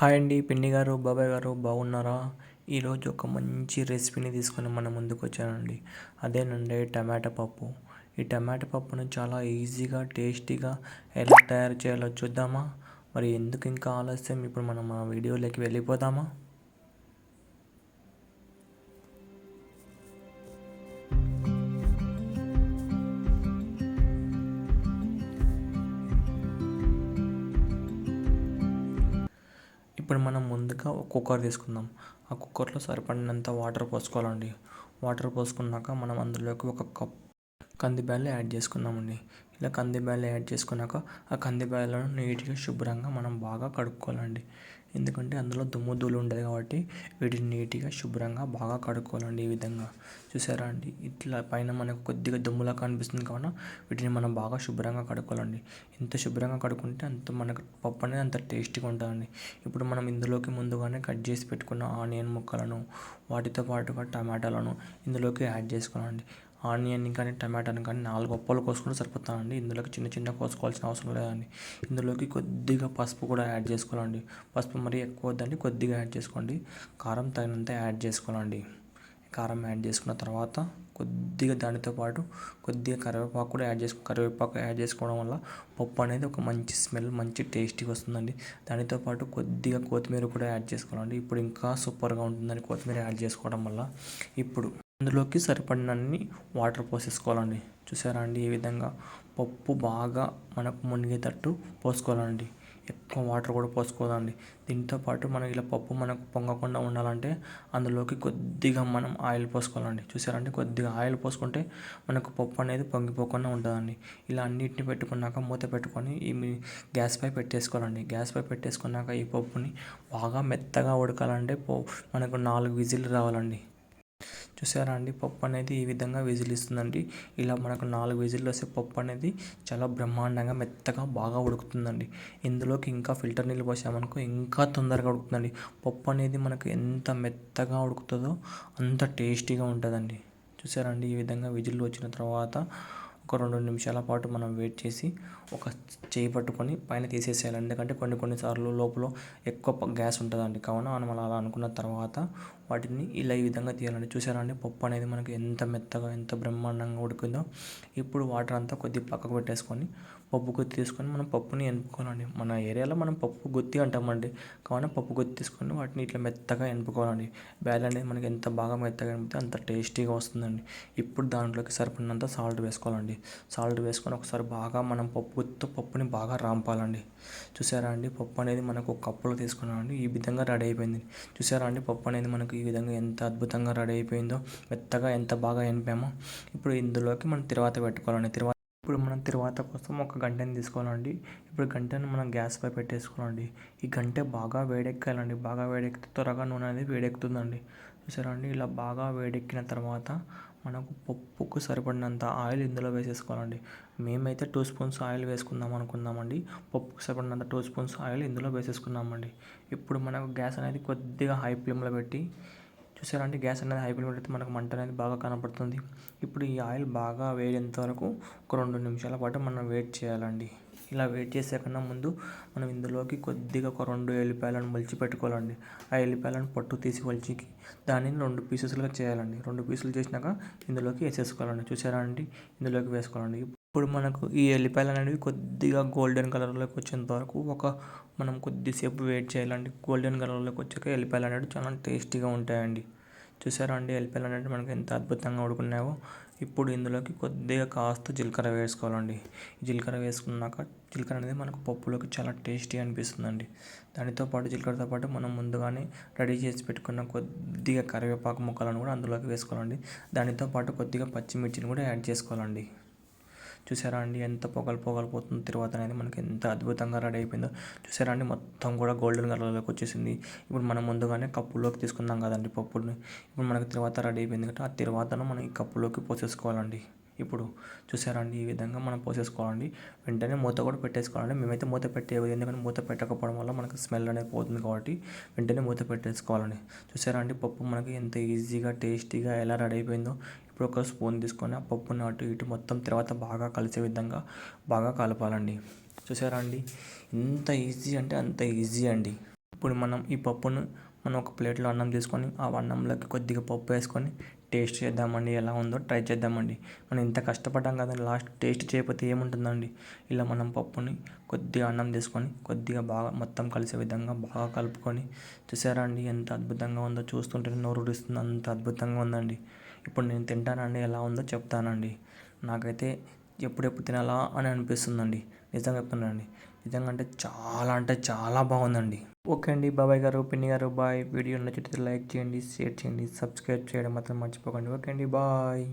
Hi అండి పిన్ని గారు బాబాయ్ గారు బాగున్నారా? ఈరోజు ఒక మంచి రెసిపీని తీసుకొని మన ముందుకు వచ్చానండి. అదేనండి టమాటా పప్పు. ఈ టమాటా పప్పును చాలా ఈజీగా టేస్టీగా ఎలా తయారు చేయాలో చూద్దామా? మరి ఎందుకు ఇంకా ఆలస్యం? ఇప్పుడు మనం మన వీడియోలోకి వెళ్ళిపోదామా? ఇప్పుడు మనం ముందుగా ఒక కుక్కర్ తీసుకుందాం. ఆ కుక్కర్లో సరిపడినంత వాటర్ పోసుకోవాలండి. వాటర్ పోసుకున్నాక మనం అందులోకి ఒక కప్ కందిబ్యాలు యాడ్ చేసుకున్నామండి ఇలా కందిబ్యాలు యాడ్ చేసుకున్నాక ఆ కందిబ్యాలను నీట్గా శుభ్రంగా మనం బాగా కడుక్కోవాలండి. ఎందుకంటే అందులో దుమ్ము ధూళి ఉంటుంది కాబట్టి వీటిని నీట్గా శుభ్రంగా బాగా కడుక్కోవాలండి ఈ విధంగా. చూసారా అండి? ఇట్లా పైన మనకు కొద్దిగా దుమ్ములా కనిపిస్తుంది కావున వీటిని మనం బాగా శుభ్రంగా కడుక్కోవాలండి. ఎంత శుభ్రంగా కడుక్కుంటే అంత మనకు పప్పు అనేది అంత టేస్టీగా ఉంటుందండి. ఇప్పుడు మనం ఇందులోకి ముందుగానే కట్ చేసి పెట్టుకున్న ఆనియన్ ముక్కలను వాటితో పాటుగా టమాటాలను ఇందులోకి యాడ్ చేసుకోవాలండి. ఆనియన్ కానీ టమాటాని కానీ నాలుగు ఒప్పలు కోసుకుంటే సరిపోతానండి ఇందులోకి చిన్న చిన్న కోసుకోవాల్సిన అవసరం లేదండి. ఇందులోకి కొద్దిగా పసుపు కూడా యాడ్ చేసుకోవాలండి. పసుపు మరీ ఎక్కువ వద్దండి. కొద్దిగా యాడ్ చేసుకోండి. కారం తగినంత యాడ్ చేసుకోవాలండి. కారం యాడ్ చేసుకున్న తర్వాత కొద్దిగా దానితో పాటు కొద్దిగా కరివేపాకు కూడా యాడ్ చేసుకో కరివేపాకు యాడ్ చేసుకోవడం వల్ల పప్పు అనేది ఒక మంచి స్మెల్ మంచి టేస్టీగా వస్తుందండి. దానితో పాటు కొద్దిగా కొత్తిమీర కూడా యాడ్ చేసుకోవాలండి. ఇప్పుడు ఇంకా సూపర్గా ఉంటుందని కొత్తిమీర యాడ్ చేసుకోవడం వల్ల. ఇప్పుడు అందులోకి సరిపడినన్ని వాటర్ పోసేసుకోవాలండి. చూసారా అండి? ఈ విధంగా పప్పు బాగా మనకు మునిగేటట్టు పోసుకోవాలండి. ఎక్కువ వాటర్ కూడా పోసుకోదండి. దీంతో పాటు ఇలా పప్పు మనకు పొంగకుండా ఉండాలంటే అందులోకి కొద్దిగా మనం ఆయిల్ పోసుకోవాలండి. చూసారంటే కొద్దిగా ఆయిల్ పోసుకుంటే మనకు పప్పు అనేది పొంగిపోకుండా ఉంటుందండి. ఇలా అన్నిటిని పెట్టుకున్నాక మూత పెట్టుకొని ఈ గ్యాస్ పై పెట్టేసుకోవాలండి. గ్యాస్ పై పెట్టేసుకున్నాక ఈ పప్పుని బాగా మెత్తగా ఉడకాలంటే మనకు నాలుగు విజిల్ రావాలండి. చూసారా అండి? పప్పు అనేది ఈ విధంగా విజిలిస్తుందండి. ఇలా మనకు నాలుగు విజిల్లు వస్తే పప్పు అనేది చాలా బ్రహ్మాండంగా మెత్తగా బాగా ఉడుకుతుందండి. ఇందులోకి ఇంకా ఫిల్టర్ నీళ్ళు పోసామనుకో ఇంకా తొందరగా ఉడుకుతుందండి. పప్పు అనేది మనకు ఎంత మెత్తగా ఉడుకుతుందో అంత టేస్టీగా ఉంటుందండి. చూసారండి ఈ విధంగా విజిల్లు వచ్చిన తర్వాత ఒక రెండు నిమిషాల పాటు మనం వెయిట్ చేసి ఒక చేయి పట్టుకొని పైన తీసేసేయాలి. ఎందుకంటే కొన్ని కొన్నిసార్లు లోపల ఎక్కువ గ్యాస్ ఉంటుందండి. కావున మనం అలా అనుకున్న తర్వాత వాటిని ఇలా ఈ విధంగా తీయాలండి. చూసారా అండి పప్పు అనేది మనకి ఎంత మెత్తగా ఎంత బ్రహ్మాండంగా ఉడికిందో. ఇప్పుడు వాటర్ అంతా కొద్దిగా పక్కకు పెట్టేసుకొని పప్పు గుత్తి తీసుకొని మనం పప్పుని ఎనుపుకోవాలండి. మన ఏరియాలో మనం పప్పు గుత్తి అంటామండి. కావున పప్పు గుత్తి తీసుకొని వాటిని ఇట్లా మెత్తగా ఎనుపుకోవాలండి. బ్యాల్ అనేది మనకి ఎంత బాగా మెత్తగా ఎనిపితే అంత టేస్టీగా వస్తుందండి. ఇప్పుడు దాంట్లోకి సరిపడినంత సాల్ట్ వేసుకోవాలండి. సాల్ట్ వేసుకొని ఒకసారి బాగా మనం పప్పు పప్పుని బాగా రాంపాలండి. చూసారా అండి? పప్పు అనేది మనకు ఒక కప్పులో తీసుకున్నామండి. ఈ విధంగా రెడీ అయిపోయింది. చూసారా అండి? పప్పు అనేది మనకు ఈ విధంగా ఎంత అద్భుతంగా రెడీ అయిపోయిందో మెత్తగా ఎంత బాగా ఎనిపామో ఇప్పుడు ఇందులోకి మనం తిరువాత పెట్టుకోవాలండి. తిరువాత ఇప్పుడు మనం తిరువాత కోసం ఒక గంటని తీసుకోవాలండి. ఇప్పుడు గంటను మనం గ్యాస్ పై పెట్టేసుకోవాలండి. ఈ గంటె బాగా వేడెక్కాలండి. బాగా వేడెక్కితే త్వరగా నూనె అనేది వేడెక్కుతుందండి. చూసారా అండి? ఇలా బాగా వేడెక్కిన తర్వాత మనకు పప్పుకు సరిపడినంత ఆయిల్ ఇందులో వేసేసుకోవాలండి. మేమైతే టూ స్పూన్స్ ఆయిల్ వేసుకుందాం అనుకుందామండి. పప్పుకు సరిపడినంత టూ స్పూన్స్ ఆయిల్ ఇందులో వేసేసుకున్నామండి. ఇప్పుడు మనకు గ్యాస్ అనేది కొద్దిగా హై ఫ్లేమ్లో పెట్టి చూసారా గ్యాస్ అనేది హై ఫ్లేమ్లో పెడితే మనకు మంట అనేది బాగా కనపడుతుంది. ఇప్పుడు ఈ ఆయిల్ బాగా వేడేంత వరకు? ఒక రెండు నిమిషాల పాటు మనం వెయిట్ చేయాలండి. ఇలా వెయిట్ చేసే కన్నా ముందు మనం ఇందులోకి కొద్దిగా ఒక రెండు ఎల్లిపాయలను మలిచి పెట్టుకోవాలండి ఆ ఎల్లిపాయలను పట్టు తీసి వలిచికి దానిని రెండు పీసెస్లుగా చేయాలండి. రెండు పీసులు చేసినాక ఇందులోకి వేసేసుకోవాలండి. చూసారా అండి? ఇందులోకి వేసుకోవాలండి. ఇప్పుడు మనకు ఈ ఎల్లిపాయలు అనేవి కొద్దిగా గోల్డెన్ కలర్లోకి వచ్చేంత వరకు ఒక మనం కొద్దిసేపు వెయిట్ చేయాలండి. గోల్డెన్ కలర్లోకి వచ్చాక ఎల్లిపాయలు అనేవి చాలా టేస్టీగా ఉంటాయండి. చూసారా అండి ఎల్లిపాయలు అనేవి మనకి ఎంత అద్భుతంగా ఉడుకున్నాయో. ఇప్పుడు ఇందులోకి కొద్దిగా కాస్త జీలకర్ర వేసుకోవాలండి. జీలకర్ర వేసుకున్నాక జీలకర్ర అనేది మనకు పప్పులోకి చాలా టేస్టీ అనిపిస్తుందండి. దానితో పాటు జీలకర్రతో పాటు మనం ముందుగానే రెడీ చేసి పెట్టుకున్న కొద్దిగా కరివేపాకు ముక్కలను కూడా అందులోకి వేసుకోవాలండి. దానితో పాటు కొద్దిగా పచ్చిమిర్చిని కూడా యాడ్ చేసుకోవాలండి. చూసారా అండి? ఎంత పొగలు పొగలు పోతుందో తర్వాత అనేది మనకి ఎంత అద్భుతంగా రెడీ అయిపోయిందో. చూసారా అండి? మొత్తం కూడా గోల్డెన్ కలర్లోకి వచ్చేసింది. ఇప్పుడు మనం ముందుగానే కప్పులోకి తీసుకుందాం కదండి పప్పుని. ఇప్పుడు మనకి తర్వాత రెడీ అయిపోయింది కాబట్టి ఆ తర్వాతను మనం ఈ కప్పులోకి పోసేసుకోవాలండి. ఇప్పుడు చూసారా అండి ఈ విధంగా మనం పోసేసుకోవాలండి. వెంటనే మూత కూడా పెట్టేసుకోవాలండి. మేమైతే మూత పెట్టేది ఎందుకంటే మూత పెట్టకపోవడం వల్ల మనకు స్మెల్ అనేది పోతుంది కాబట్టి వెంటనే మూత పెట్టేసుకోవాలండి. చూసారా అండి పప్పు మనకి ఎంత ఈజీగా టేస్టీగా ఎలా రెడీ అయిపోయిందో. ఇప్పుడు ఒక స్పూన్ తీసుకొని ఆ పప్పుని అటు ఇటు మొత్తం తర్వాత బాగా కలిసే విధంగా బాగా కలపాలండి. చూసారా అండి ఎంత ఈజీ అంటే అంత ఈజీ అండి. ఇప్పుడు మనం ఈ పప్పును మనం ఒక ప్లేట్లో అన్నం తీసుకొని ఆ అన్నంలోకి కొద్దిగా పప్పు వేసుకొని టేస్ట్ చేద్దామండి ఎలా ఉందో ట్రై చేద్దామండి. మనం ఇంత కష్టపడ్డాం కదండి లాస్ట్ టేస్ట్ చేయకపోతే ఏముంటుందండి? ఇలా మనం పప్పుని కొద్దిగా అన్నం తీసుకొని కొద్దిగా బాగా మొత్తం కలిసే విధంగా బాగా కలుపుకొని చూసారా అండి ఎంత అద్భుతంగా ఉందో చూస్తుంటే నోరు ఊరిస్తుంది అంత అద్భుతంగా ఉందండి. ఇప్పుడు నేను తింటానండి ఎలా ఉందో చెప్తానండి. నాకైతే ఎప్పుడెప్పుడు తినాలా అని అనిపిస్తుందండి. నిజంగా చెప్తున్నానండి. నిజంగా అంటే చాలా అంటే చాలా బాగుందండి. ఓకే అండి. బాబాయ్ గారు పిన్ని గారు బాయ్. వీడియో నచ్చితే లైక్ చేయండి షేర్ చేయండి సబ్స్క్రైబ్ చేయడం మాత్రం మర్చిపోకండి. ఓకే అండి. బాయ్.